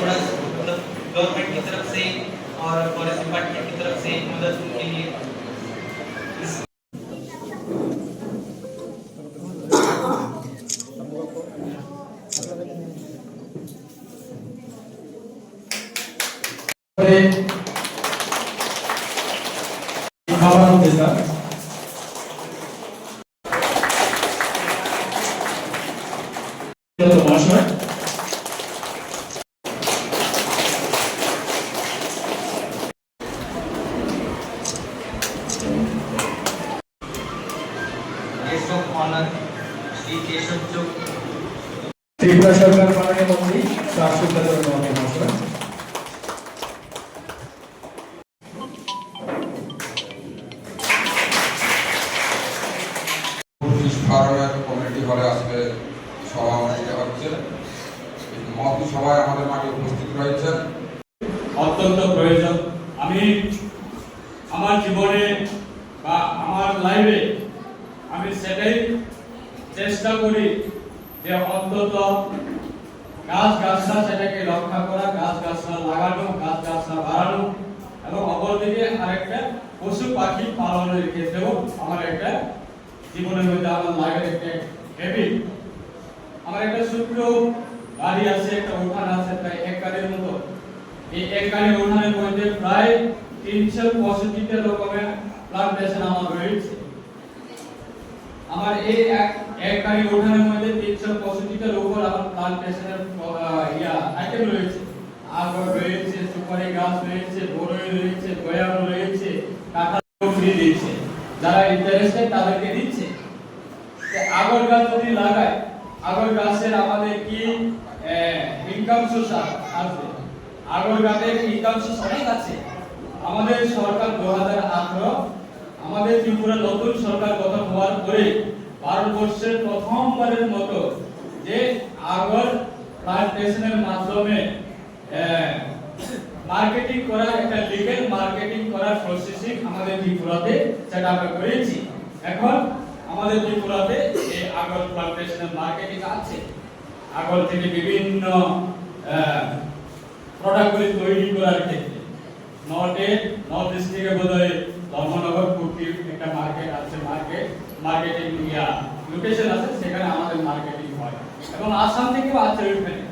थोड़ा मतलब गवर्नमेंट की तरफ़ से और फॉरेस्ट डिपार्टमेंट की तरफ़ से मदद के लिए Thank you. ত্রিপুরা সরকার মাননীয় মন্ত্রী রাষ্ট্রপতি মহাশয় কমিটি হলে আজকে সভা অনুষ্ঠিত হচ্ছে। এই মহতি সভায় আমাদের উপস্থিত রয়েছেন। অত্যন্ত প্রয়োজন। আমি আমার জীবনে বা আমার লাইফে আমি সেটাই চেষ্টা করি যে অন্তত গাছ গাছরা সেটাকে রক্ষা করা গাছ গাছরা লাগানো গাছ গাছরা বাড়ানো এবং অপরদিকে আরেকটা পশু পাখি পালনের ক্ষেত্রেও আমার একটা জীবনের মধ্যে আমার লাইফের একটা হ্যাবিট আমার একটা ছোট্ট বাড়ি আছে, একটা উঠান আছে প্রায় এক কাঠের মতো। এই এক কাঠের উঠানের মধ্যে প্রায় তিনশো পঁয়ষট্টিটা রকমের প্লান্টেশন আমার রয়েছে। আমার এই এক এক গাড়ি ওঠানোর মধ্যে তিনশো পঁয়ষট্টিটার উপর আমার প্লান্টেশনের ইয়া আইটেম রয়েছে। আগর রয়েছে, সুপারি গাছ রয়েছে বড়ই রয়েছে, গয়ার রয়েছে, কাঁঠাল ফ্রি দিচ্ছে যারা ইন্টারেস্টেড তাদেরকে দিচ্ছে। আগর গাছ যদি লাগায়, আগর গাছের আমাদের কি ইনকাম সোর্স আসবে। আগর গাছের ইনকাম সোর্স অনেক আছে। আমাদের সরকার দু হাজার আঠারো আমাদের ত্রিপুরা নতুন সরকার গঠন হওয়ার পরে ভারতবর্ষের প্রথমবারের মতো যে আগর প্লান্টেশনের মাধ্যমে মার্কেটিং করার একটা লিগ্যাল মার্কেটিং করার প্রসেসিং আমাদের ত্রিপুরাতে সেটা আমরা করেছি। এখন আমাদের ত্রিপুরাতে এই আগর প্লান্টেশনের মার্কেটিং আছে, আগর থেকে বিভিন্ন প্রোডাক্টগুলি তৈরি করার ক্ষেত্রে নর্থে নর্থ ইস্ট থেকে বোধহয় ধর্মনগর কুর্তির একটা মার্কেট আছে মার্কেট মার্কেটিং ইয়া লোকেশন আছে, সেখানে আমাদের মার্কেটিং হয়। এবং আসাম থেকেও আছে ওইখানে।